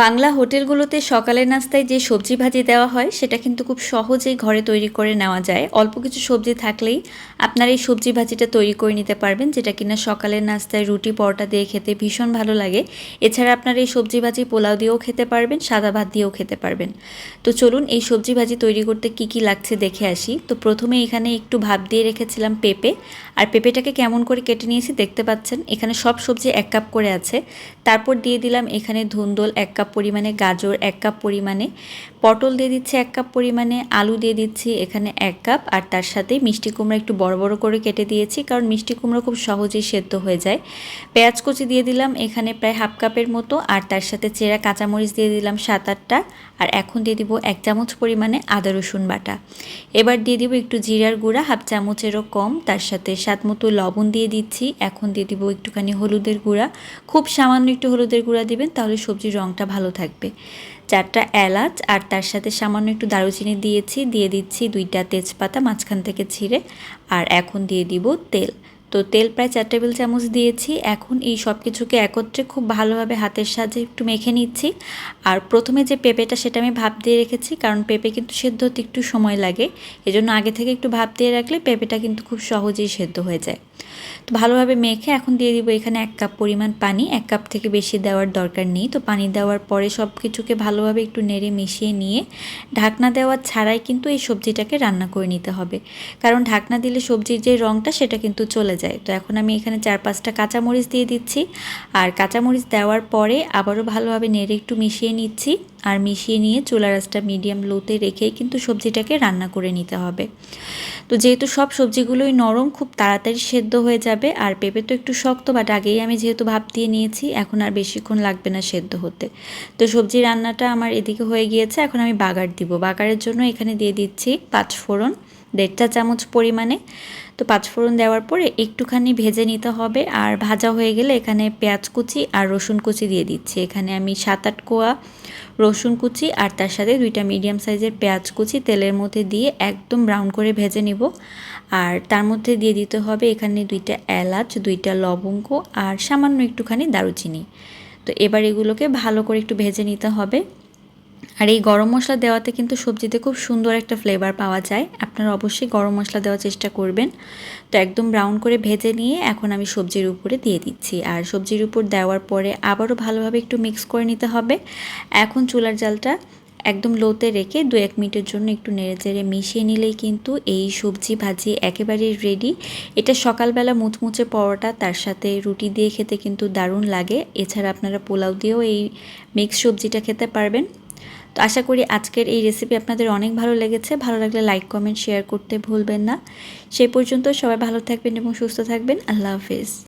বাংলা হোটেলগুলোতে সকালের নাস্তায় যে সবজি ভাজি দেওয়া হয়, সেটা কিন্তু খুব সহজেই ঘরে তৈরি করে নেওয়া যায়। অল্প কিছু সবজি থাকলেই আপনারা এই সবজি ভাজিটা তৈরি করে নিতে পারবেন, যেটা কিনা সকালের নাস্তায় রুটি, পরোটা দিয়ে খেতে ভীষণ ভালো লাগে। এছাড়া আপনারা এই সবজি ভাজি পোলাও দিয়েও খেতে পারবেন, সাদা ভাত দিয়েও খেতে পারবেন। তো চলুন এই সবজি ভাজি তৈরি করতে কি কি লাগছে দেখে আসি। তো প্রথমে এখানে একটু ভাব দিয়ে রেখেছিলাম পেঁপে। আর পেঁপেটাকে কেমন করে কেটে নিয়েছি দেখতে পাচ্ছেন, এখানে সব সবজি এক কাপ করে আছে। তারপর দিয়ে দিলাম এখানে ধুন্দল এক কাপ পরিমাণে, গাজর এক কাপ পরিমাণে, পটল দিয়ে দিচ্ছি এক কাপ পরিমাণে, আলু দিয়ে দিচ্ছি এখানে এক কাপ, আর তার সাথে মিষ্টি কুমড়ো একটু বড় বড় করে কেটে দিয়েছি, কারণ মিষ্টি কুমড়ো খুব সহজেই সেদ্ধ হয়ে যায়। পেঁয়াজ কুচি দিয়ে দিলাম এখানে প্রায় হাফ কাপের মতো, আর তার সাথে চেরা কাঁচামরিচ দিয়ে দিলাম সাত আটটা, আর এখন দিয়ে দিব এক চামচ পরিমাণে আদা রসুন বাটা। এবার দিয়ে দিব একটু জিরার গুঁড়া, হাফ চামচেরও কম, তার সাথে স্বাদ মতো লবণ দিয়ে দিচ্ছি, এখন দিয়ে দিব একটুখানি হলুদের গুঁড়া। খুব সামান্য একটু হলুদের গুঁড়া দিবেন, তাহলে সবজির রঙটা ভালো থাকবে। চারটা এলাচ আর তার সাথে সামান্য একটু দারুচিনি দিয়েছি, দিয়ে দিচ্ছি দুইটা তেজপাতা মাঝখান থেকে ছিঁড়ে, আর এখন দিয়ে দিব তেল। তো তেল প্রায় চার টেবিল চামচ দিয়েছি। এখন এই সব কিছুকে একত্রে খুব ভালোভাবে হাতের সাহায্যে একটু মেখে নিচ্ছি। আর প্রথমে যে পেঁপেটা সেটা আমি ভাপ দিয়ে রেখেছি, কারণ পেঁপে কিন্তু সেদ্ধ হতে একটু সময় লাগে। এজন্য আগে থেকে একটু ভাপ দিয়ে রাখলে পেঁপেটা কিন্তু খুব সহজেই সেদ্ধ হয়ে যায়। তো ভালোভাবে মেখে এখন দিয়ে দিব এখানে এক কাপ পরিমাণ পানি। এক কাপ থেকে বেশি দেওয়ার দরকার নেই। তো পানি দেওয়ার পরে সব কিছুকে ভালোভাবে একটু নেড়ে মিশিয়ে নিয়ে ঢাকনা দেওয়া ছাড়াই কিন্তু এই সবজিটাকে রান্না করে নিতে হবে। কারণ ঢাকনা দিলে সবজির যে রঙটা সেটা কিন্তু চলে যায়। তো এখন আমি এখানে চার পাঁচটা কাঁচামরিচ দিয়ে দিচ্ছি। আর কাঁচামরিচ দেওয়ার পরে আবারও ভালোভাবে নেড়ে একটু মিশিয়ে নিচ্ছি। আর মিশিয়ে নিয়ে চুলা রাসটা মিডিয়াম লোতে রেখেই কিন্তু সবজিটাকে রান্না করে নিতে হবে। তো যেহেতু সব সবজিগুলোই নরম, খুব তাড়াতাড়ি সেদ্ধ হয়ে যাবে, আর পেঁপে তো একটু শক্ত বাট আগেই আমি যেহেতু ভাপ দিয়ে নিয়েছি, এখন আর বেশিক্ষণ লাগবে না সেদ্ধ হতে। তো সবজি রান্নাটা আমার এদিকে হয়ে গিয়েছে, এখন আমি বাগার দিব। বাগারের জন্য এখানে দিয়ে দিচ্ছি পাঁচ ফোড়ন, দেড়টা চামচ পরিমাণে। তো পাঁচফোড়ন দেওয়ার পরে একটুখানি ভেজে নিতে হবে, আর ভাজা হয়ে গেলে এখানে পেঁয়াজ কুচি আর রসুন কুচি দিয়ে দিচ্ছি। এখানে আমি সাত আট কোয়া রসুন কুচি আর তার সাথে দুইটা মিডিয়াম সাইজের পেঁয়াজ কুচি তেলের মধ্যে দিয়ে একদম ব্রাউন করে ভেজে নিব। আর তার মধ্যে দিয়ে দিতে হবে এখানে দুইটা এলাচ, দুইটা লবঙ্গ আর সামান্য একটুখানি দারুচিনি। তো এবার এগুলোকে ভালো করে একটু ভেজে নিতে হবে। আর এই গরম মশলা দেওয়াতে কিন্তু সবজিতে খুব সুন্দর একটা ফ্লেভার পাওয়া যায়। আপনারা অবশ্যই গরম মশলা দেওয়ার চেষ্টা করবেন। তো একদম ব্রাউন করে ভেজে নিয়ে এখন আমি সবজির উপরে দিয়ে দিচ্ছি। আর সবজির উপর দেওয়ার পরে আবারও ভালোভাবে একটু মিক্স করে নিতে হবে। এখন চুলার জালটা একদম লোতে রেখে দু এক মিনিটের জন্য একটু নেড়ে চেড়ে মিশিয়ে নিলেই কিন্তু এই সবজি ভাজি একেবারেই রেডি এটা সকালবেলা মুচমুচে পরোটা, তার সাথে রুটি দিয়ে খেতে কিন্তু দারুণ লাগে। এছাড়া আপনারা পোলাও দিয়েও এই মিক্স সবজিটা খেতে পারবেন। তো আশা করি আজকের এই রেসিপি আপনাদের অনেক ভালো লেগেছে। ভালো লাগলে লাইক কমেন্ট শেয়ার করতে ভুলবেন না। সেই পর্যন্ত সবাই ভালো থাকবেন এবং সুস্থ থাকবেন। আল্লাহ হাফিজ।